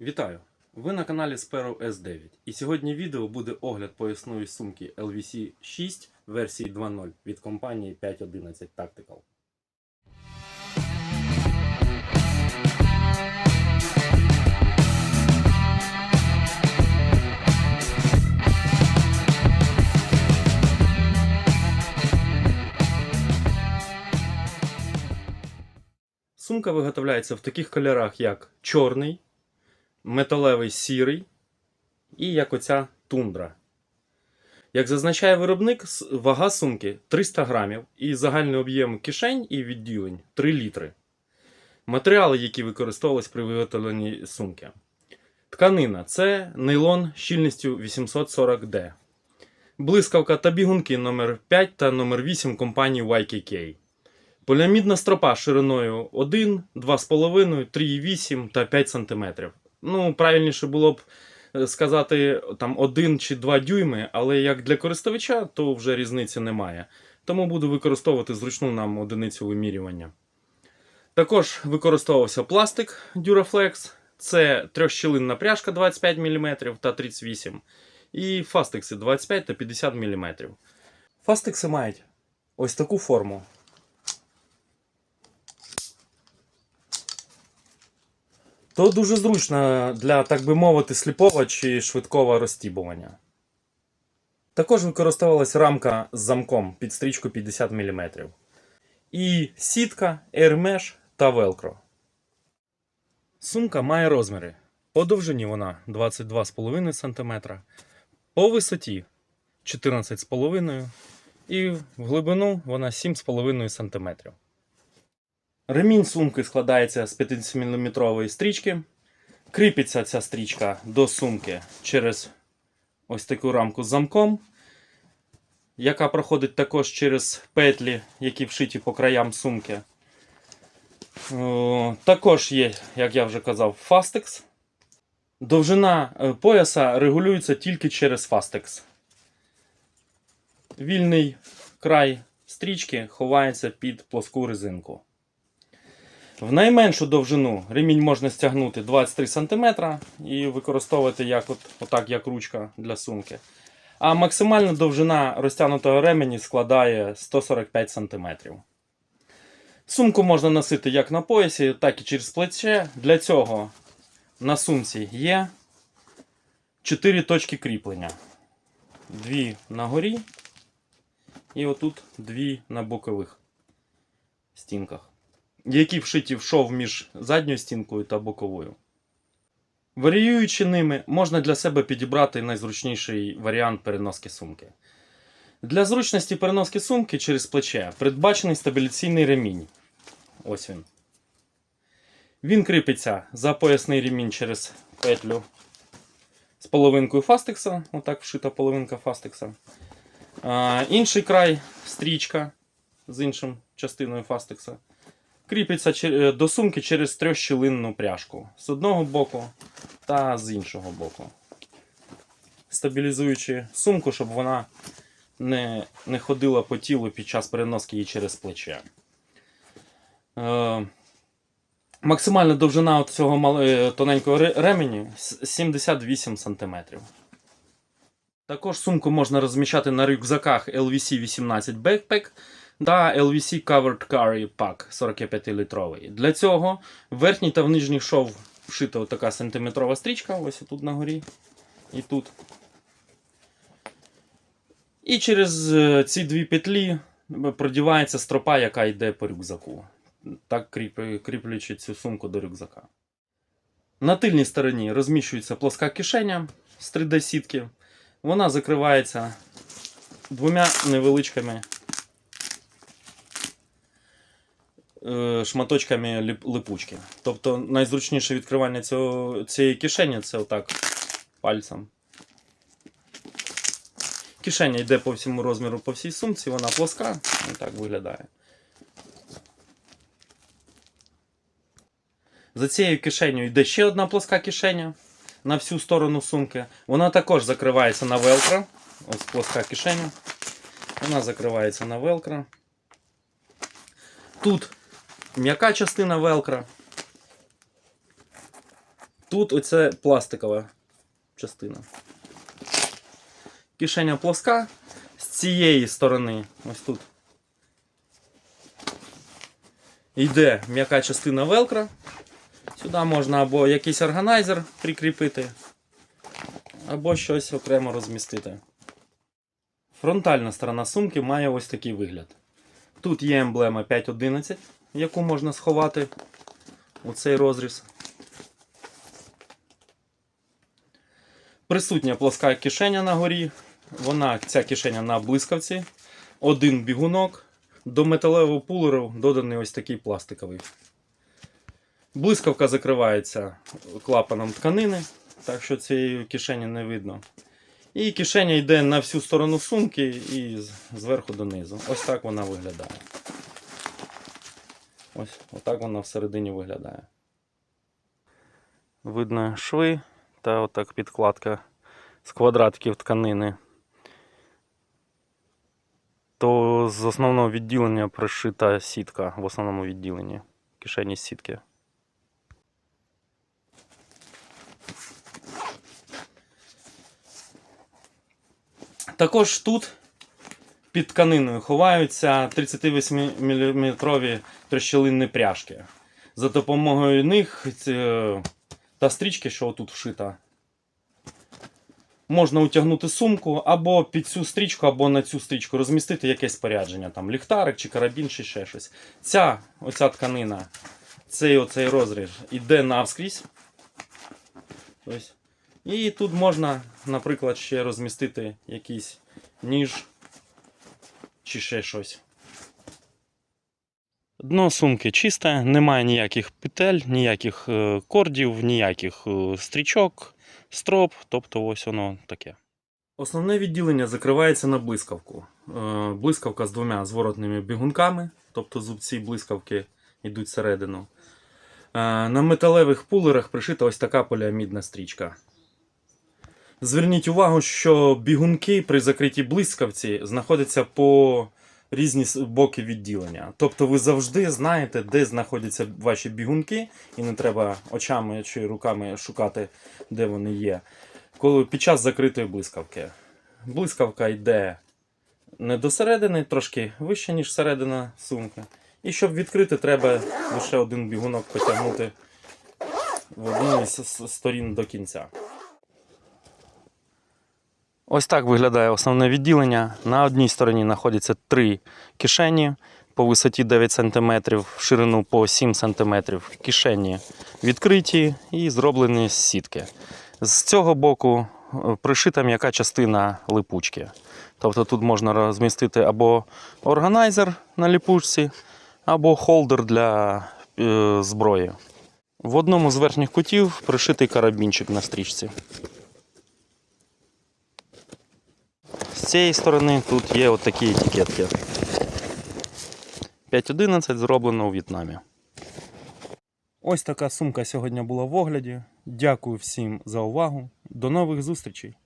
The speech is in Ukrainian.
Вітаю! Ви на каналі Sparrow S9 і сьогодні відео буде огляд поясної сумки LVC 6 версії 2.0 від компанії 511 Tactical. Сумка виготовляється в таких кольорах, як чорний, металевий сірий і як оця тундра. Як зазначає виробник, вага сумки 300 грамів і загальний об'єм кишень і відділень 3 літри. Матеріали, які використовувались при виготовленні сумки. Тканина це нейлон щільністю 840D. Блискавка та бігунки номер 5 та номер 8 компанії YKK. Поліамідна стропа шириною 1, 2,5, 3,8 та 5 см. Ну, правильніше було б е, сказати там 1 чи 2 дюйми, але як для користувача, то вже різниці немає. Тому буду використовувати зручну нам одиницю вимірювання. Також використовувався пластик Duraflex. Це трьохщілинна пряжка 25 мм та 38 і фастекси 25 та 50 мм. Фастекси мають ось таку форму. То дуже зручно для, так би мовити, сліпого чи швидкого розтібування. Також використовувалась рамка з замком під стрічку 50 мм. І сітка, AirMesh та Velcro. Сумка має розміри. По довжині вона 22,5 см, по висоті 14,5 і в глибину вона 7,5 см. Ремінь сумки складається з 50-мм стрічки. Кріпиться ця стрічка до сумки через ось таку рамку з замком, яка проходить також через петлі, які вшиті по краям сумки. Також є, як я вже казав, фастекс. Довжина е, пояса регулюється тільки через фастекс. Вільний край стрічки ховається під плоску резинку. В найменшу довжину ремінь можна стягнути 23 см і використовувати як от, отак, як ручка для сумки. А максимальна довжина розтягнутого ремені складає 145 см. Сумку можна носити як на поясі, так і через плече. Для цього на сумці є 4 точки кріплення. Дві на горі і отут дві на бокових стінках які вшиті в шов між задньою стінкою та боковою. Варіюючи ними, можна для себе підібрати найзручніший варіант переноски сумки. Для зручності переноски сумки через плече передбачений стабіляційний ремінь. Ось він. Він кріпиться за поясний ремінь через петлю з половинкою фастекса. Отак вшита половинка фастекса. А, інший край стрічка з іншим частиною фастекса кріпиться до сумки через трьохщілинну пряжку з одного боку та з іншого боку. Стабілізуючи сумку, щоб вона не, не ходила по тілу під час переноски її через плече. Е, максимальна довжина цього е, тоненького ремені 78 см. Також сумку можна розміщати на рюкзаках LVC 18 Backpack та LVC Covered Carry Pack 45-літровий. Для цього в верхній та в нижній шов вшита така сантиметрова стрічка, ось тут на горі і тут. І через е, ці дві петлі продівається стропа, яка йде по рюкзаку. Так кріп- кріплячи цю сумку до рюкзака. На тильній стороні розміщується плоска кишеня з 3D-сітки. Вона закривається двома невеличкими шматочками ліп- липучки. Тобто найзручніше відкривання цього, цієї кишені це отак пальцем. Кишеня йде по всьому розміру по всій сумці, вона плоска, так виглядає. За цією кишенею йде ще одна плоска кишеня на всю сторону сумки. Вона також закривається на велкро. Ось плоска кишеня. Вона закривається на велкро. Тут м'яка частина велкро. Тут оце пластикова частина. Кишеня плоска. З цієї сторони, ось тут. Йде м'яка частина велкра. Сюди можна або якийсь органайзер прикріпити, або щось окремо розмістити. Фронтальна сторона сумки має ось такий вигляд. Тут є емблема 5.11, яку можна сховати у цей розріз. Присутня плоска кишеня на горі. Вона, ця кишеня на блискавці. Один бігунок. До металевого пулеру доданий ось такий пластиковий. Блискавка закривається клапаном тканини, так що цієї кишені не видно. І кишеня йде на всю сторону сумки і зверху донизу. Ось так вона виглядає. Ось отак вона всередині виглядає. Видно шви та отак підкладка з квадратиків тканини. То з основного відділення пришита сітка в основному відділенні. Кишені сітки. Також тут під тканиною ховаються 38-мм прищелинні пряжки. За допомогою них та стрічки, що тут вшита, можна утягнути сумку або під цю стрічку, або на цю стрічку розмістити якесь спорядження, там ліхтарик чи карабін, чи ще щось. Ця оця тканина, цей оцей розріз іде навскрізь. Ось. І тут можна, наприклад, ще розмістити якийсь ніж чи ще щось. Дно сумки чисте, немає ніяких петель, ніяких е, кордів, ніяких е, стрічок, строп, тобто ось воно таке. Основне відділення закривається на блискавку. Е, Блискавка з двома зворотними бігунками, тобто зубці блискавки йдуть всередину. На металевих пулерах пришита ось така поліамідна стрічка. Зверніть увагу, що бігунки при закритій блискавці знаходяться по різні боки відділення. Тобто ви завжди знаєте, де знаходяться ваші бігунки, і не треба очами чи руками шукати, де вони є. Коли під час закритої блискавки. Блискавка йде не до середини, трошки вище, ніж середина сумки. І щоб відкрити, треба лише один бігунок потягнути в одну із сторін до кінця. Ось так виглядає основне відділення. На одній стороні знаходяться три кишені по висоті 9 см, в ширину по 7 см. Кишені відкриті і зроблені з сітки. З цього боку е, пришита м'яка частина липучки. Тобто тут можна розмістити або органайзер на липучці, або холдер для е, зброї. В одному з верхніх кутів пришитий карабінчик на стрічці. З цієї сторони тут є от такі етикетки. 5.11 зроблено у В'єтнамі. Ось така сумка сьогодні була в огляді. Дякую всім за увагу. До нових зустрічей!